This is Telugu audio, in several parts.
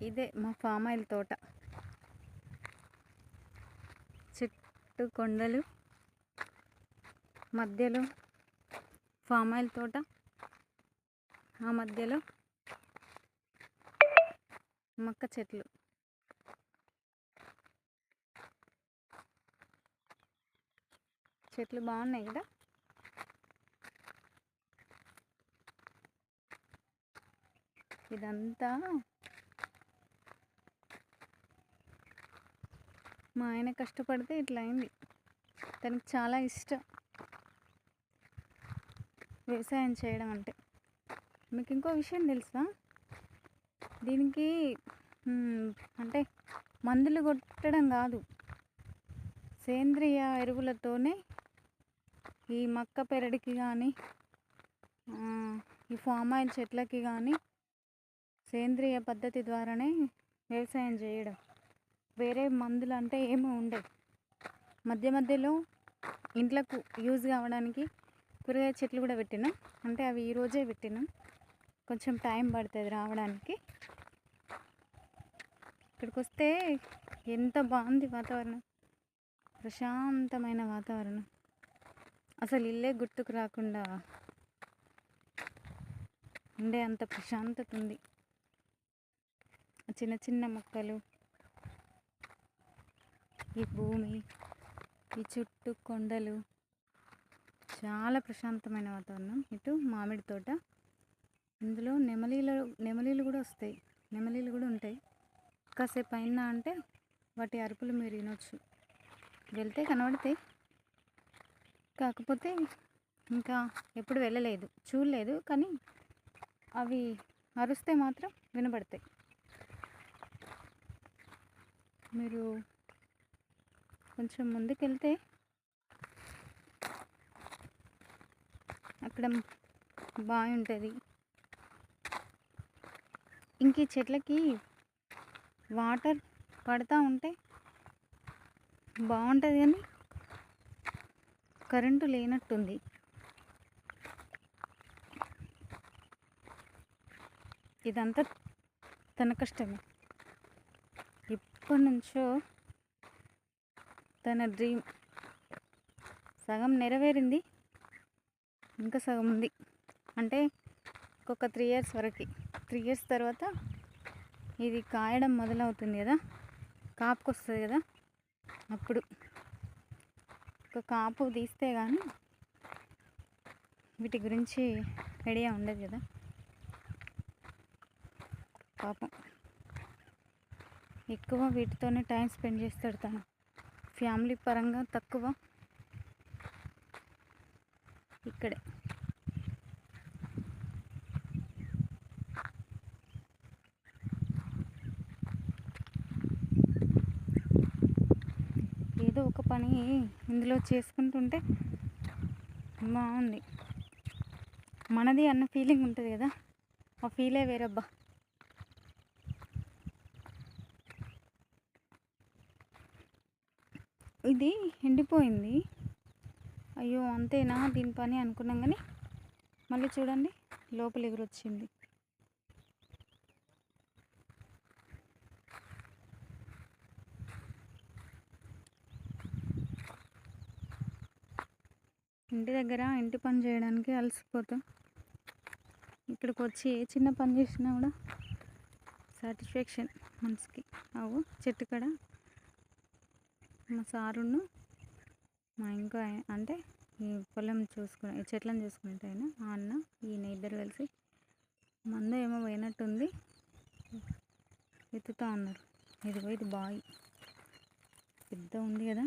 ఇదే మా ఫామ్ ఆయిల్ తోట. చుట్టూ కొండలు మధ్యలో ఫామ్ ఆయిల్ తోట ఆ మధ్యలో మొక్క చెట్లు. చెట్లు బాగున్నాయి కదా? ఇదంతా మా ఆయన కష్టపడితే ఇట్లా అయింది. తనకి చాలా ఇష్టం. వ్యవసాయం చేయడం అంటే. మీకు ఇంకో విషయం తెలుసా? దీనికి అంటే మందులు కొట్టడం కాదు. సేంద్రియ ఎరువులతోనే ఈ మక్క పెరడికి కానీ ఈ ఫామ్ ఆయిల్ చెట్లకి కానీ సేంద్రియ పద్ధతి ద్వారానే వ్యవసాయం చేయడం. వేరే మందులు అంటే ఏమీ ఉండవు. మధ్య మధ్యలో ఇంట్లకు యూజ్ కావడానికి కూరగాయ చెట్లు కూడా పెట్టినాం అంటే అవి ఈరోజే పెట్టినాం కొంచెం టైం పడుతుంది రావడానికి. ఇక్కడికి వస్తే ఎంత బాగుంది వాతావరణం. ప్రశాంతమైన వాతావరణం. అసలు ఇల్లే గుర్తుకు రాకుండా ఉండే అంత ప్రశాంతత ఉంది. చిన్న చిన్న మొక్కలు ఈ భూమి ఈ చుట్టూ కొండలు చాలా ప్రశాంతమైన వాతావరణం. ఇటు మామిడి తోట ఇందులో నెమలీలు నెమలీలు కూడా వస్తాయి. నెమలీలు కూడా ఉంటాయి. కాసేపు అయినా అంటే వాటి అరుపులు మీరు వినొచ్చు. వెళ్తే కనబడతాయి. కాకపోతే ఇంకా ఎప్పుడు వెళ్ళలేదు. చూడలేదు కానీ అవి అరుస్తే మాత్రం వినబడతాయి. మీరు కొంచెం ముందుకెళ్తే అక్కడ బావి ఉంటుంది. ఇంక ఈ చెట్లకి వాటర్ పడతా ఉంటే బాగుంటుంది కానీ కరెంటు లేనట్టుంది. ఇదంతా తన కష్టమే. ఎప్పటి నుంచో తన డ్రీమ్ సగం నెరవేరింది. ఇంకా సగం ఉంది. అంటే ఇంకొక త్రీ ఇయర్స్ వరకు. త్రీ ఇయర్స్ తర్వాత ఇది కాయడం మొదలవుతుంది కదా. కాపుకి వస్తుంది కదా. అప్పుడు ఒక కాపు తీస్తే కానీ వీటి గురించి ఐడియా ఉండదు కదా. పాపం ఎక్కువ వీటితోనే టైం స్పెండ్ చేస్తాడు తను. ఫ్యామిలీ పరంగా తక్కువ. ఇక్కడే. ఏదో ఒక పని ఇందులో చేసుకుంటుంటే బాగుంది. మనది అన్న ఫీలింగ్ ఉంటుంది కదా? ఆ ఫీలే వేరబ్బా. ఇది ఎండిపోయింది. అయ్యో అంతేనా? దీని పని అనుకున్నాం కానీ మళ్ళీ చూడండి లోపల ఎగురొచ్చింది. ఇంటి దగ్గర ఇంటి పని చేయడానికి అలసిపోతాం. ఇక్కడికి వచ్చి ఏ చిన్న పని చేసినా కూడా సాటిస్ఫాక్షన్ మనసుకి. అవు చెట్టు కాడ మా సారును మా ఇంకో అంటే ఈ పొలం చూసుకునే చెట్లను చూసుకునే ఆయన మా అన్న ఈయన ఇద్దరు కలిసి మంద ఏమో పోయినట్టుంది. ఎత్తుతా ఉన్నారు. ఇది ఇది బాయ్. పెద్ద ఉంది కదా.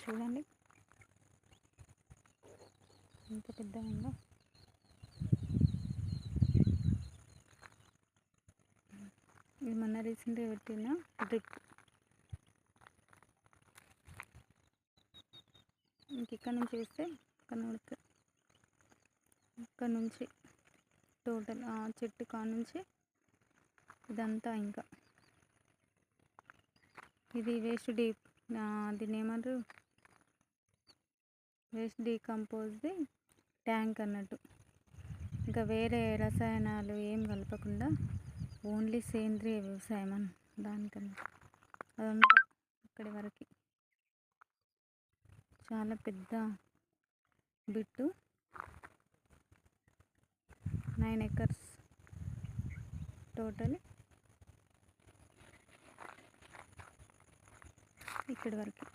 చూడండి. ఎంత పెద్ద ఉందో. ఇది పెట్టిన. డ్రిప్. ఇంక ఇక్కడ నుంచి వేస్తే కనబడుతుంది ఇక్కడ నుంచి టోటల్ ఆ చెట్టు కా నుంచి ఇదంతా ఇంకా. ఇది వేస్ట్ డీ దీన్ని ఏమంటారు? వేస్ట్ డీకంపోజ్ది ట్యాంక్ అన్నట్టు. ఇంకా వేరే రసాయనాలు ఏం కలపకుండా ఓన్లీ సేంద్రియ వ్యవసాయం అని దానికన్నా. అదంతా ఇక్కడి వరకు. చాలా పెద్ద బిట్టు. Nine acres total. ఇక్కడి వరకు.